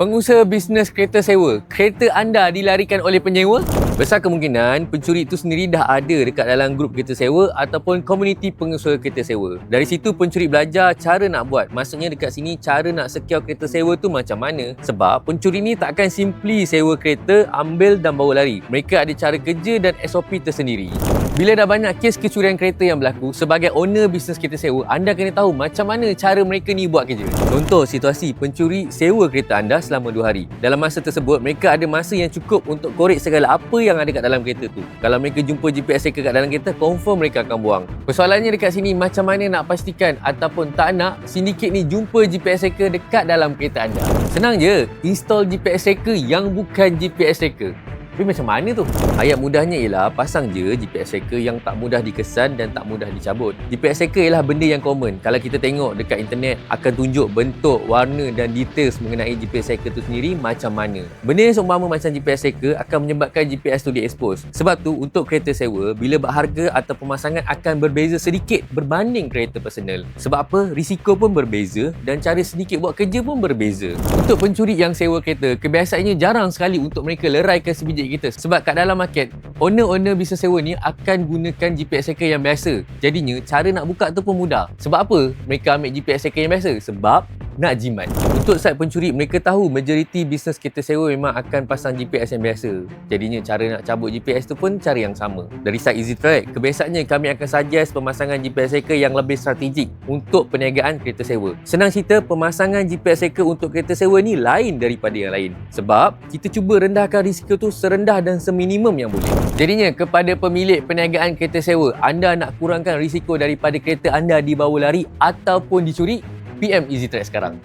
Pengusaha bisnes kereta sewa, kereta anda dilarikan oleh penyewa? Besar kemungkinan pencuri itu sendiri dah ada dekat dalam grup kereta sewa ataupun komuniti pengusaha kereta sewa. Dari situ pencuri belajar cara nak buat. Maksudnya dekat sini cara nak secure kereta sewa tu macam mana? Sebab pencuri ni takkan simply sewa kereta, ambil dan bawa lari. Mereka ada cara kerja dan SOP tersendiri. Bila dah banyak kes kecurian kereta yang berlaku, sebagai owner bisnes kereta sewa, anda kena tahu macam mana cara mereka ni buat kerja. Contoh situasi pencuri sewa kereta anda selama 2 hari. Dalam masa tersebut, mereka ada masa yang cukup untuk korek segala apa yang ada kat dalam kereta tu. Kalau mereka jumpa GPS tracker kat dalam kereta, confirm mereka akan buang. Persoalannya dekat sini, macam mana nak pastikan ataupun tak nak sindiket ni jumpa GPS tracker dekat dalam kereta anda. Senang je, install GPS tracker yang bukan GPS tracker. Tapi macam mana tu? Ayat mudahnya ialah pasang je GPS tracker yang tak mudah dikesan dan tak mudah dicabut. GPS tracker ialah benda yang common. Kalau kita tengok dekat internet akan tunjuk bentuk, warna dan details mengenai GPS tracker tu sendiri macam mana. Benda yang seumpama macam GPS tracker akan menyebabkan GPS tu diekspos. Sebab tu untuk kereta sewa, bila buat harga atau pemasangan akan berbeza sedikit berbanding kereta personal. Sebab apa? Risiko pun berbeza dan cara sedikit buat kerja pun berbeza. Untuk pencuri yang sewa kereta, kebiasaannya jarang sekali untuk mereka leraikan sebiji kita. Sebab kat dalam market owner-owner bisnes sewa ni akan gunakan GPS tracker yang biasa. Jadinya cara nak buka tu pun mudah. Sebab apa? Mereka ambil GPS tracker yang biasa. Sebab nak jimat. Untuk side pencuri, mereka tahu majoriti bisnes kereta sewa memang akan pasang GPS yang biasa. Jadinya cara nak cabut GPS tu pun cara yang sama. Dari side Easy Track, kebiasaannya kami akan suggest pemasangan GPS tracker yang lebih strategik untuk perniagaan kereta sewa. Senang cerita, pemasangan GPS tracker untuk kereta sewa ni lain daripada yang lain. Sebab kita cuba rendahkan risiko tu serendah dan seminimum yang boleh. Jadinya kepada pemilik perniagaan kereta sewa, anda nak kurangkan risiko daripada kereta anda dibawa lari ataupun dicuri, PM Easy Track sekarang.